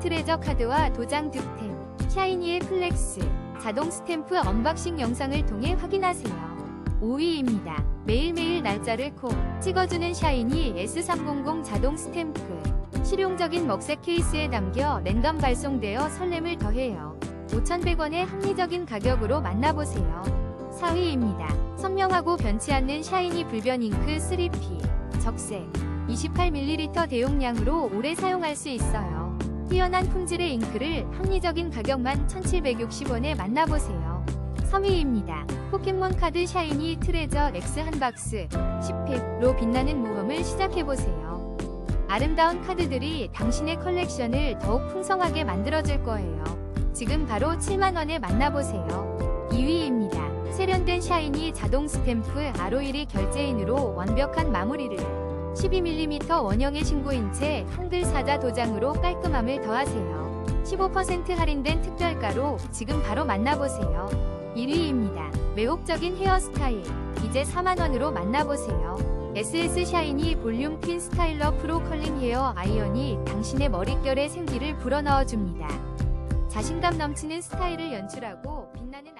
트레저 카드와 도장 득템, 샤이니의 플렉스, 자동 스탬프 언박싱 영상을 통해 확인하세요. 5위입니다. 매일매일 날짜를 콕 찍어주는 샤이니 S300 자동 스탬프. 실용적인 먹색 케이스에 담겨 랜덤 발송되어 설렘을 더해요. 5,100원의 합리적인 가격으로 만나보세요. 4위입니다. 선명하고 변치 않는 샤이니 불변 잉크 3P. 적색. 28ml 대용량으로 오래 사용할 수 있어요. 뛰어난 품질의 잉크를 합리적인 가격만 1,760원에 만나보세요. 3위입니다. 포켓몬 카드 샤이니 트레저 X 한 박스 10팩로 빛나는 모험을 시작해보세요. 아름다운 카드들이 당신의 컬렉션을 더욱 풍성하게 만들어줄 거예요. 지금 바로 7만원에 만나보세요. 2위입니다. 세련된 샤이니 자동 스탬프 RO1이 결제인으로 완벽한 마무리를 12mm 원형의 신고인체 한글 사자 도장으로 깔끔함을 더하세요. 15% 할인된 특별가로 지금 바로 만나보세요. 1위입니다. 매혹적인 헤어스타일. 이제 4만원으로 만나보세요. SS 샤이니 볼륨 퀸 스타일러 프로 컬링 헤어 아이언이 당신의 머릿결에 생기를 불어넣어줍니다. 자신감 넘치는 스타일을 연출하고 빛나는